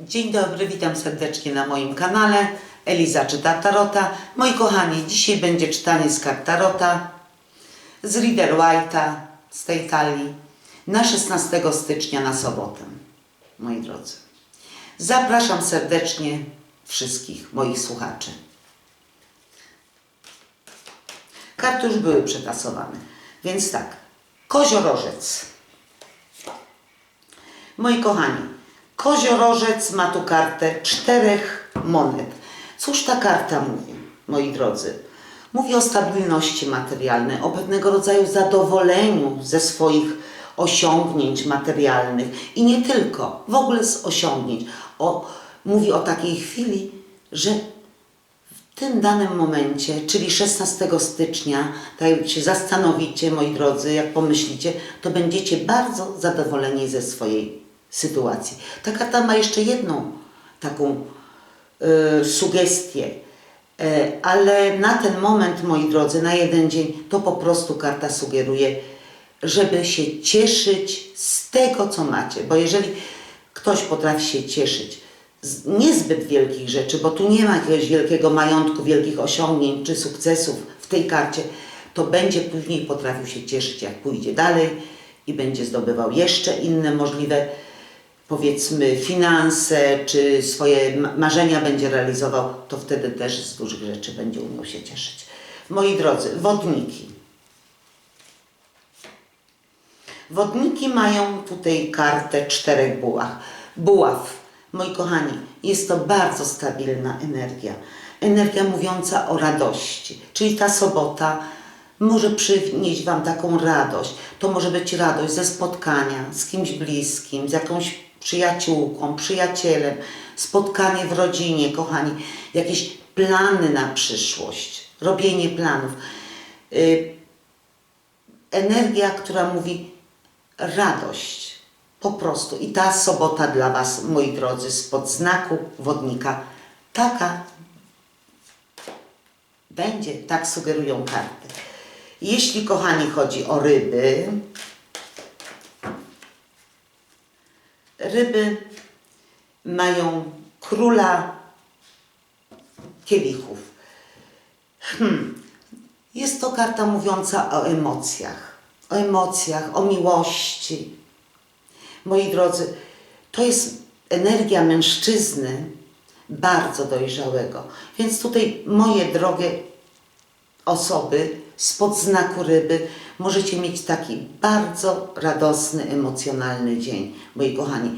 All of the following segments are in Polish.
Dzień dobry, witam serdecznie na moim kanale. Eliza czyta Tarota. Moi kochani, dzisiaj będzie czytanie z kart Tarota z Rider White'a z tej talii na 16 stycznia na sobotę. Moi drodzy, zapraszam serdecznie wszystkich moich słuchaczy. Karty już były przetasowane, więc tak. Koziorożec. Moi kochani, koziorożec ma tu kartę czterech monet. Cóż ta karta mówi, moi drodzy? Mówi o stabilności materialnej, o pewnego rodzaju zadowoleniu ze swoich osiągnięć materialnych i nie tylko, w ogóle z osiągnięć. O, mówi o takiej chwili, że w tym danym momencie, czyli 16 stycznia, tak jak się zastanowicie, moi drodzy, jak pomyślicie, to będziecie bardzo zadowoleni ze swojej sytuacji. Ta karta ma jeszcze jedną taką e, sugestię, e, ale na ten moment, moi drodzy, na jeden dzień, to po prostu karta sugeruje, żeby się cieszyć z tego, co macie, bo jeżeli ktoś potrafi się cieszyć z niezbyt wielkich rzeczy, bo tu nie ma jakiegoś wielkiego majątku, wielkich osiągnięć czy sukcesów w tej karcie, to będzie później potrafił się cieszyć, jak pójdzie dalej i będzie zdobywał jeszcze inne możliwe, powiedzmy, finanse, czy swoje ma- marzenia będzie realizował, to wtedy też z dużych rzeczy będzie umiał się cieszyć. Moi drodzy, wodniki. Wodniki mają tutaj kartę czterech buław. Buław, moi kochani, jest to bardzo stabilna energia. Energia mówiąca o radości. Czyli ta sobota może przynieść Wam taką radość. To może być radość ze spotkania z kimś bliskim, z jakąś przyjaciółką, przyjacielem, spotkanie w rodzinie, kochani, jakieś plany na przyszłość, robienie planów. Y, energia, która mówi radość. Po prostu. I ta sobota dla Was, moi drodzy, spod znaku wodnika, taka będzie, tak sugerują karty. Jeśli, kochani, chodzi o ryby, ryby mają króla kielichów. Hmm. Jest to karta mówiąca o emocjach, o emocjach, o miłości. Moi drodzy, to jest energia mężczyzny bardzo dojrzałego. Więc tutaj, moje drogie osoby spod znaku ryby, możecie mieć taki bardzo radosny, emocjonalny dzień, moi kochani.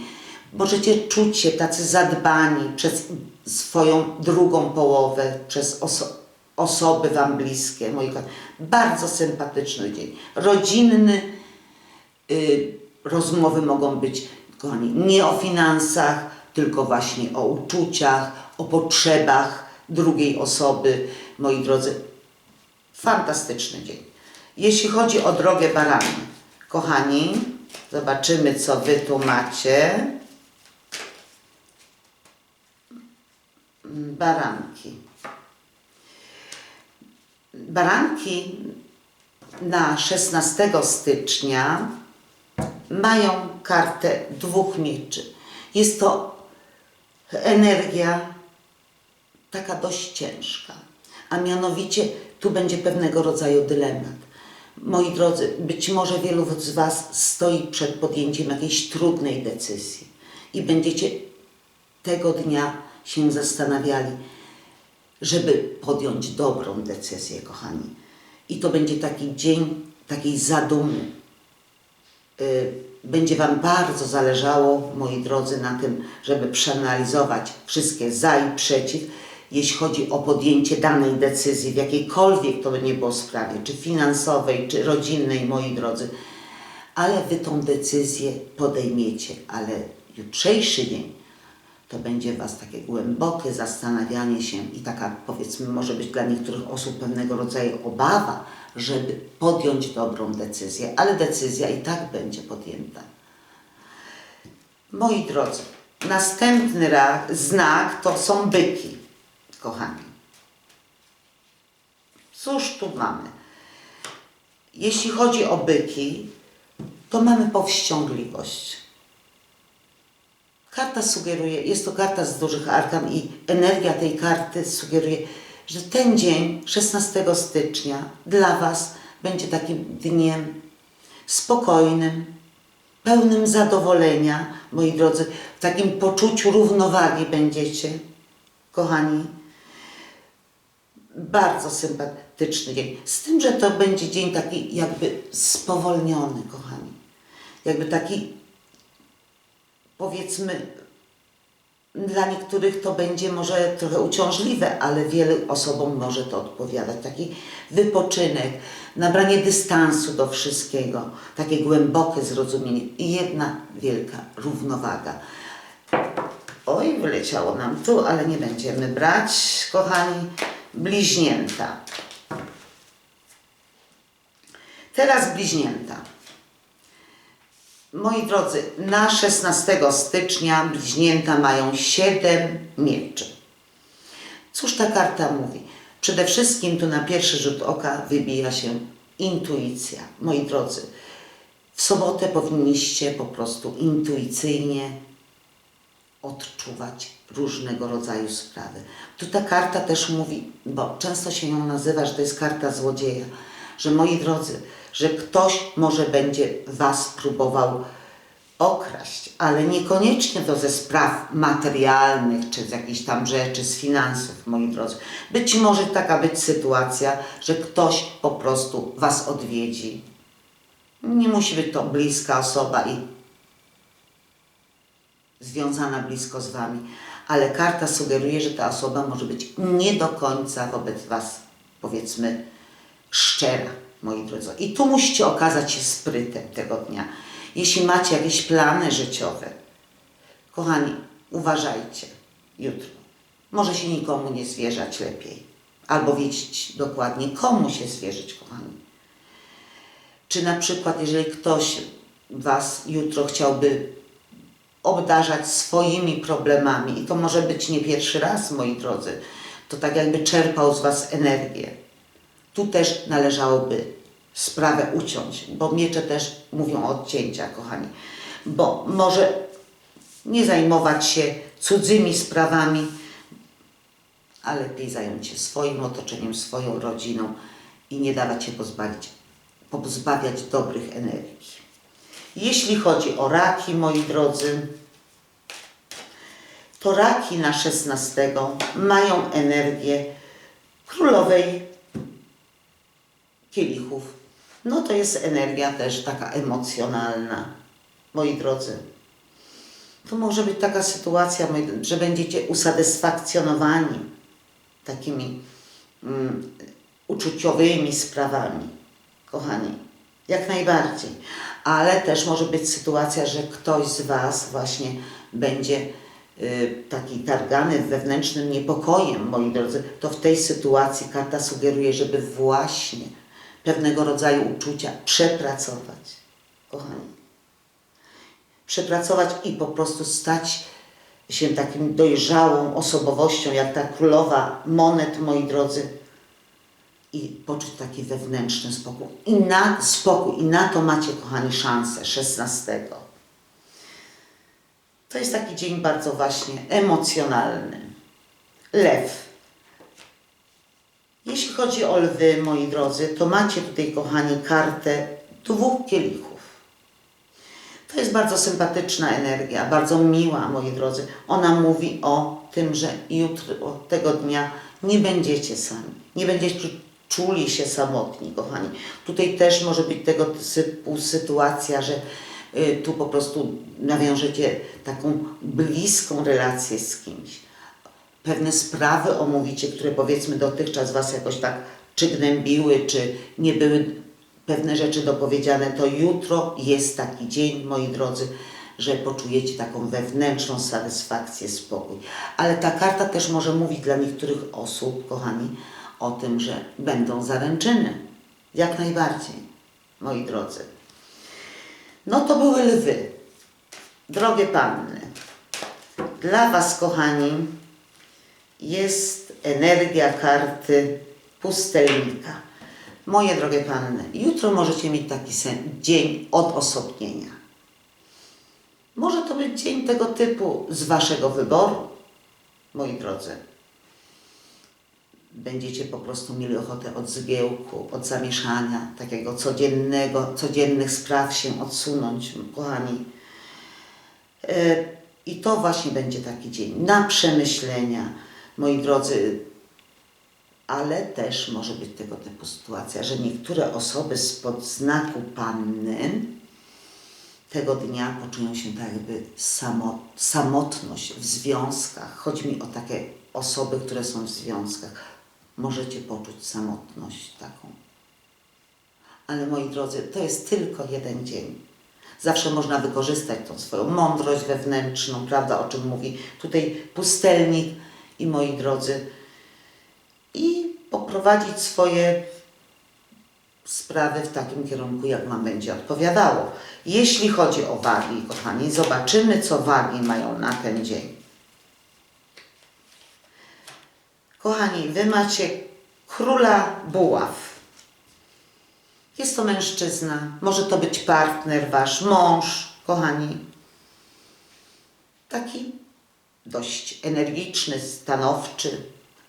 Możecie czuć się tacy zadbani przez swoją drugą połowę, przez oso- osoby Wam bliskie, moi kochani. Bardzo sympatyczny dzień. Rodzinny, y, rozmowy mogą być, kochani, nie o finansach, tylko właśnie o uczuciach, o potrzebach drugiej osoby, moi drodzy. Fantastyczny dzień. Jeśli chodzi o drogę barany, kochani, zobaczymy, co Wy tu macie. Baranki. Baranki na 16 stycznia mają kartę dwóch mieczy. Jest to energia taka dość ciężka, a mianowicie tu będzie pewnego rodzaju dylemat. Moi drodzy, być może wielu z Was stoi przed podjęciem jakiejś trudnej decyzji i będziecie tego dnia się zastanawiali, żeby podjąć dobrą decyzję, kochani. I to będzie taki dzień takiej zadumy, y, będzie Wam bardzo zależało, moi drodzy, na tym, żeby przeanalizować wszystkie za i przeciw, jeśli chodzi o podjęcie danej decyzji, w jakiejkolwiek to by nie było sprawie, czy finansowej, czy rodzinnej, moi drodzy. Ale Wy tą decyzję podejmiecie, ale jutrzejszy dzień to będzie Was takie głębokie zastanawianie się i taka, powiedzmy, może być dla niektórych osób pewnego rodzaju obawa, żeby podjąć dobrą decyzję, ale decyzja i tak będzie podjęta. Moi drodzy, następny znak to są byki, kochani. Cóż tu mamy? Jeśli chodzi o byki, to mamy powściągliwość. Karta sugeruje, jest to karta z dużych arkan i energia tej karty sugeruje, że ten dzień, 16 stycznia, dla Was będzie takim dniem spokojnym, pełnym zadowolenia, moi drodzy, w takim poczuciu równowagi będziecie, kochani. Bardzo sympatyczny dzień. Z tym, że to będzie dzień taki jakby spowolniony, kochani. Jakby taki, powiedzmy, dla niektórych to będzie może trochę uciążliwe, ale wielu osobom może to odpowiadać. Taki wypoczynek, nabranie dystansu do wszystkiego, takie głębokie zrozumienie i jedna wielka równowaga. Oj, wyleciało nam tu, ale nie będziemy brać, kochani, bliźnięta. Teraz bliźnięta. Moi drodzy, na 16 stycznia bliźnięta mają 7 mieczy. Cóż ta karta mówi? Przede wszystkim tu na pierwszy rzut oka wybija się intuicja. Moi drodzy, w sobotę powinniście po prostu intuicyjnie odczuwać różnego rodzaju sprawy. Tu ta karta też mówi, bo często się ją nazywa, że to jest karta złodzieja, że moi drodzy, że ktoś może będzie Was próbował okraść, ale niekoniecznie to ze spraw materialnych, czy z jakichś tam rzeczy, z finansów, moi drodzy. Być może taka być sytuacja, że ktoś po prostu Was odwiedzi. Nie musi być to bliska osoba i związana blisko z Wami, ale karta sugeruje, że ta osoba może być nie do końca wobec Was, powiedzmy, szczera, moi drodzy. I tu musicie okazać się sprytem tego dnia. Jeśli macie jakieś plany życiowe, kochani, uważajcie jutro. Może się nikomu nie zwierzać lepiej, albo wiedzieć dokładnie, komu się zwierzyć, kochani. Czy na przykład, jeżeli ktoś Was jutro chciałby obdarzać swoimi problemami, i to może być nie pierwszy raz, moi drodzy, to tak jakby czerpał z Was energię. Tu też należałoby sprawę uciąć, bo miecze też mówią o odcięciach, kochani. Bo może nie zajmować się cudzymi sprawami, a lepiej zająć się swoim otoczeniem, swoją rodziną i nie dawać się pozbawić, pozbawiać dobrych energii. Jeśli chodzi o raki, moi drodzy, to raki na 16 mają energię królowej kielichów. No to jest energia też taka emocjonalna, moi drodzy. To może być taka sytuacja, że będziecie usatysfakcjonowani takimi mm, uczuciowymi sprawami, kochani. Jak najbardziej. Ale też może być sytuacja, że ktoś z Was właśnie będzie y, taki targany wewnętrznym niepokojem, moi drodzy. To w tej sytuacji karta sugeruje, żeby właśnie pewnego rodzaju uczucia przepracować, kochani. Przepracować i po prostu stać się takim dojrzałą osobowością, jak ta królowa monet, moi drodzy, i poczuć taki wewnętrzny spokój. I na spokój, i na to macie, kochani, szansę 16. To jest taki dzień bardzo właśnie emocjonalny. Lew. Jeśli chodzi o lwy, moi drodzy, to macie tutaj, kochani, kartę dwóch kielichów. To jest bardzo sympatyczna energia, bardzo miła, moi drodzy. Ona mówi o tym, że jutro, od tego dnia nie będziecie sami. Nie będziecie czuli się samotni, kochani. Tutaj też może być tego typu sytuacja, że y, tu po prostu nawiążecie taką bliską relację z kimś. Pewne sprawy omówicie, które powiedzmy dotychczas Was jakoś tak czy gnębiły, czy nie były pewne rzeczy dopowiedziane, to jutro jest taki dzień, moi drodzy, że poczujecie taką wewnętrzną satysfakcję, spokój. Ale ta karta też może mówić dla niektórych osób, kochani, o tym, że będą zaręczyny. Jak najbardziej, moi drodzy. No to były lwy. Drogie panny, dla Was, kochani, jest energia karty pustelnika. Moje drogie panny, jutro możecie mieć taki sen, dzień odosobnienia. Może to być dzień tego typu z Waszego wyboru, moi drodzy. Będziecie po prostu mieli ochotę od zgiełku, od zamieszania, takiego codziennego, codziennych spraw się odsunąć, kochani. E, I to właśnie będzie taki dzień na przemyślenia, moi drodzy, ale też może być tego typu sytuacja, że niektóre osoby spod znaku panny tego dnia poczują się tak jakby samo, samotność w związkach. Chodzi mi o takie osoby, które są w związkach. Możecie poczuć samotność taką. Ale moi drodzy, to jest tylko jeden dzień. Zawsze można wykorzystać tą swoją mądrość wewnętrzną, prawda, o czym mówi tutaj pustelnik i moi drodzy, i poprowadzić swoje sprawy w takim kierunku, jak Wam będzie odpowiadało. Jeśli chodzi o wagi, kochani, zobaczymy, co wagi mają na ten dzień. Kochani, Wy macie króla buław. Jest to mężczyzna, może to być partner Wasz, mąż, kochani. Taki dość energiczny, stanowczy,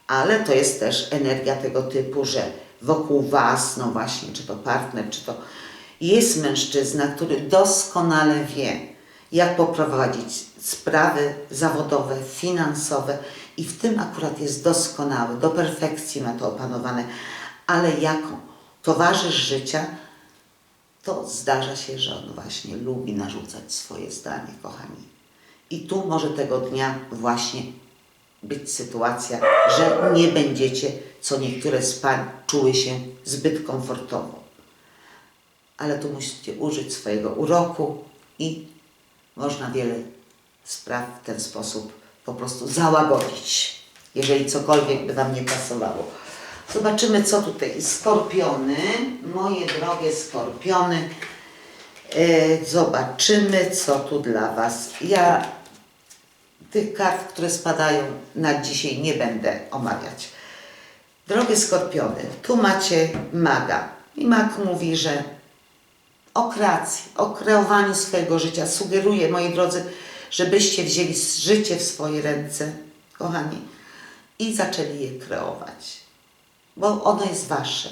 ale to jest też energia tego typu, że wokół Was, no właśnie, czy to partner, czy to jest mężczyzna, który doskonale wie, jak poprowadzić sprawy zawodowe, finansowe i w tym akurat jest doskonały, do perfekcji ma to opanowane, ale jako towarzysz życia, to zdarza się, że on właśnie lubi narzucać swoje zdanie, kochani. I tu może tego dnia właśnie być sytuacja, że nie będziecie, co niektóre z pań, czuły się zbyt komfortowo. Ale tu musicie użyć swojego uroku i można wiele spraw w ten sposób po prostu załagodzić, jeżeli cokolwiek by Wam nie pasowało. Zobaczymy, co tutaj. Skorpiony, moje drogie skorpiony. E, zobaczymy, co tu dla Was. Ja tych kart, które spadają na dzisiaj nie będę omawiać. Drogie skorpiony, tu macie maga. I mag mówi, że o kreacji, o kreowaniu swojego życia. Sugeruję, moi drodzy, żebyście wzięli życie w swoje ręce, kochani, i zaczęli je kreować. Bo ono jest wasze.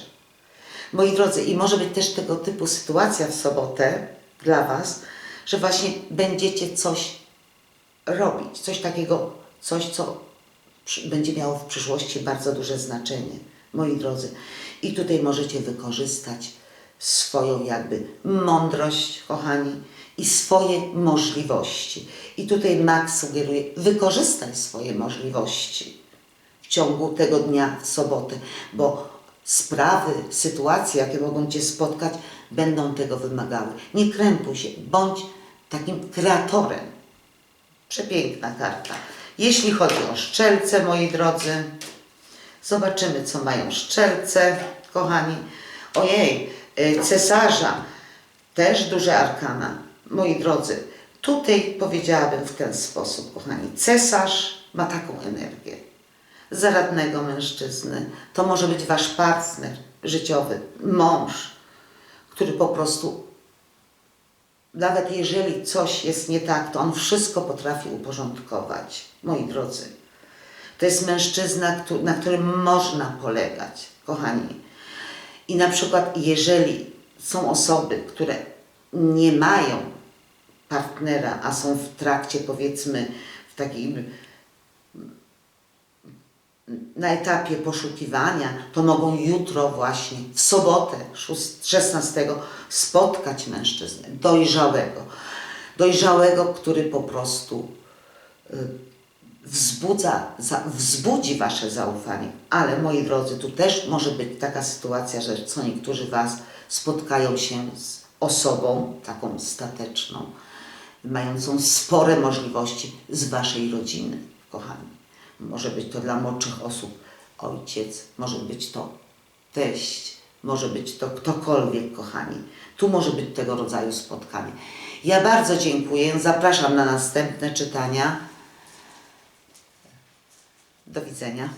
Moi drodzy, i może być też tego typu sytuacja w sobotę dla Was, że właśnie będziecie coś robić, coś takiego, coś, co będzie miało w przyszłości bardzo duże znaczenie, moi drodzy. I tutaj możecie wykorzystać swoją jakby mądrość, kochani, i swoje możliwości. I tutaj Max sugeruje, wykorzystaj swoje możliwości w ciągu tego dnia, w sobotę, bo sprawy, sytuacje, jakie mogą Cię spotkać, będą tego wymagały. Nie krępuj się, bądź takim kreatorem. Przepiękna karta. Jeśli chodzi o szczelce, moi drodzy, zobaczymy, co mają szczelce, kochani. Ojej, y, cesarza, też duże arkana. Moi drodzy, tutaj powiedziałabym w ten sposób, kochani. Cesarz ma taką energię zaradnego mężczyzny. To może być wasz partner życiowy, mąż, który po prostu, nawet jeżeli coś jest nie tak, to on wszystko potrafi uporządkować. Moi drodzy, to jest mężczyzna, na którym można polegać, kochani. I na przykład, jeżeli są osoby, które nie mają partnera, a są w trakcie, powiedzmy, w takim na etapie poszukiwania, to mogą jutro właśnie, w sobotę szóst- 16 spotkać mężczyznę dojrzałego. Dojrzałego, który po prostu y, wzbudza, za, wzbudzi Wasze zaufanie. Ale moi drodzy, tu też może być taka sytuacja, że co niektórzy Was spotkają się z osobą taką stateczną, mającą spore możliwości z Waszej rodziny, kochani. Może być to dla młodszych osób ojciec, może być to teść, może być to ktokolwiek, kochani. Tu może być tego rodzaju spotkanie. Ja bardzo dziękuję. Zapraszam na następne czytania. Do widzenia.